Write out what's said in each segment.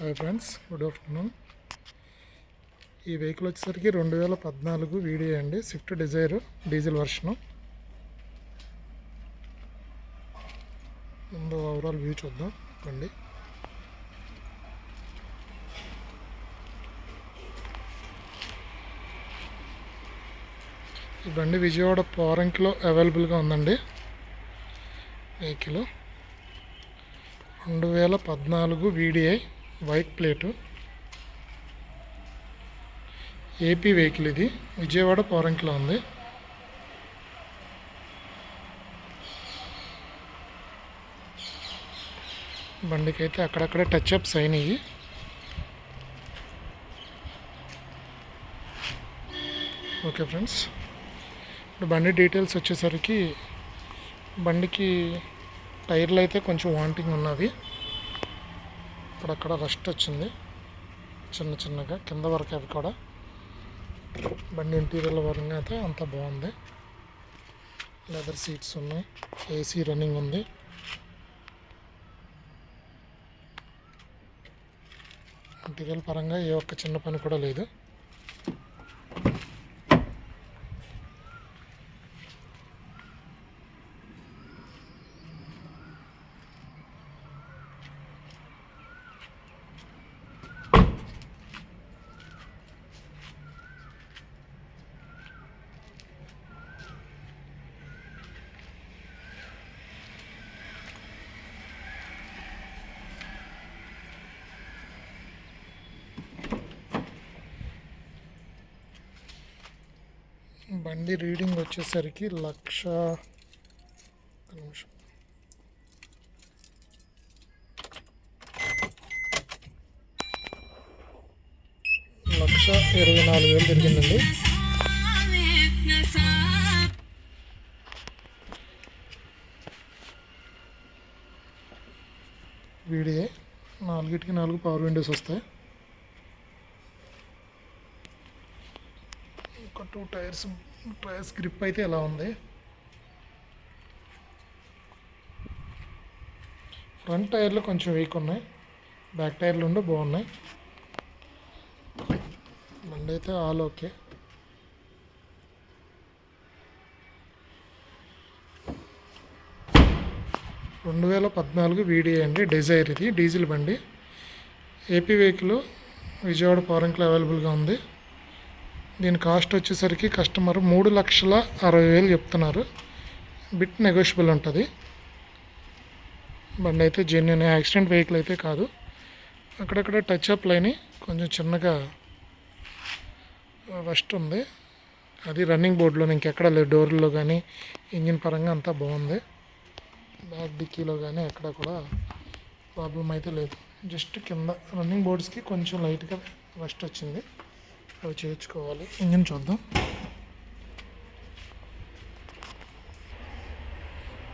Hi friends good afternoon ఈ vehicle వచ్చేసరికి రెండు వేల పద్నాలుగు వీడియో అండి స్విఫ్ట్ డిజైర్ డీజిల్ వర్షను ముందు ఓవరాల్ వ్యూ చూద్దాం రండి. ఈ బండి విజయవాడ పోరంకిలో అవైలబుల్గా ఉందండి వెహికల్ రెండు వేల పద్నాలుగు V D I white plate. A P vehicle ఇది. విజయవాడ పోరంకిలో ఉంది. బండికి అయితే అక్కడక్కడ టచ్ అప్స్ అయినాయి ఓకే ఫ్రెండ్స్. ఇప్పుడు బండి డీటెయిల్స్ వచ్చేసరికి బండికి టైర్లు అయితే కొంచెం వాంటింగ్ ఉన్నవి. అక్కడక్కడ రస్ట్ వచ్చింది. చిన్న చిన్నగా కింద వరకు అవి కూడా. బండి ఇంటీరియర్ వరంగా అయితే అంత బాగుంది. లెదర్ సీట్స్ ఉన్నాయి. ఏసీ రన్నింగ్ ఉంది. ఇంటీరియర్ పరంగా ఏ ఒక్క చిన్న పని కూడా లేదు. బండి రీడింగ్ వచ్చేసరికి లక్ష నిమిషం. లక్ష ఇరవై నాలుగు వేలు తిరిగిందండి. వీడియే నాలుగిటికి నాలుగు పవర్ విండోస్ వస్తాయి. ఒక టూ టైర్స్ టైర్స్ గ్రిప్ అయితే ఎలా ఉంది? ఫ్రంట్ టైర్లు కొంచెం వీక్ ఉన్నాయి. బ్యాక్ టైర్లు ఉండి బాగున్నాయి. బండి అయితే ఆల్ ఓకే రెండు వేల పద్నాలుగు వీడియో అండి డిజైర్ ఇది డీజిల్ బండి. ఏపీ వెహికల్ విజయవాడ పవరంకిలో అవైలబుల్గా ఉంది. దీని కాస్ట్ వచ్చేసరికి కస్టమర్ మూడు లక్షల అరవై వేలు చెప్తున్నారు. బిట్ నెగోషియబుల్ ఉంటుంది. బండి అయితే జెన్యున్ యాక్సిడెంట్ వెహికల్ అయితే కాదు. అక్కడక్కడ టచ్ అప్ లైని కొంచెం చిన్నగా రస్ట్ ఉంది. అది రన్నింగ్ బోర్డులో ఇంకెక్కడ లేదు. డోర్లో కానీ ఇంజిన్ పరంగా అంతా బాగుంది. బ్యాక్ డిక్కీలో కానీ ఎక్కడ కూడా ప్రాబ్లం అయితే లేదు. జస్ట్ కింద రన్నింగ్ బోర్డ్స్కి కొంచెం లైట్గా రస్ట్ వచ్చింది. అవి చేర్చుకోవాలి ఇంజిన్ చూద్దాం.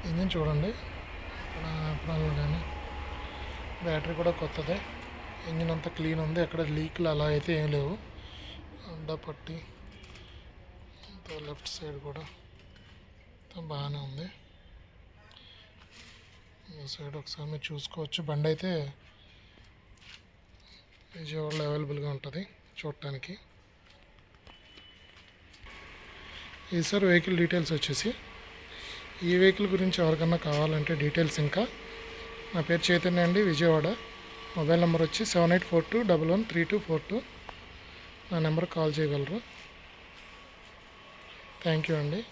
ఇంజిన్ చూడండి. ఇక్కడ ప్రాబ్లం కానీ బ్యాటరీ కూడా కొత్తదే. ఇంజిన్ అంతా క్లీన్ ఉంది. ఎక్కడ లీక్లు అలా అయితే ఏం లేవు. అడ్డా పట్టి లెఫ్ట్ సైడ్ కూడా బాగానే ఉంది. ఈ సైడ్ ఒకసారి మీరు చూసుకోవచ్చు. బండి అయితే విజయవాడలో అవైలబుల్గా ఉంటుంది చూడటానికి. ఇది సార్ వెహికల్ డీటెయిల్స్ వచ్చేసి. ఈ వెహికల్ గురించి ఎవరికన్నా కావాలంటే డీటెయిల్స్ ఇంకా. నా పేరు చైతన్య అండి విజయవాడ. మొబైల్ నెంబర్ వచ్చి seven eight four two double one three two four two. నా నెంబర్ కాల్ చేయగలరు. థ్యాంక్ యూ అండి.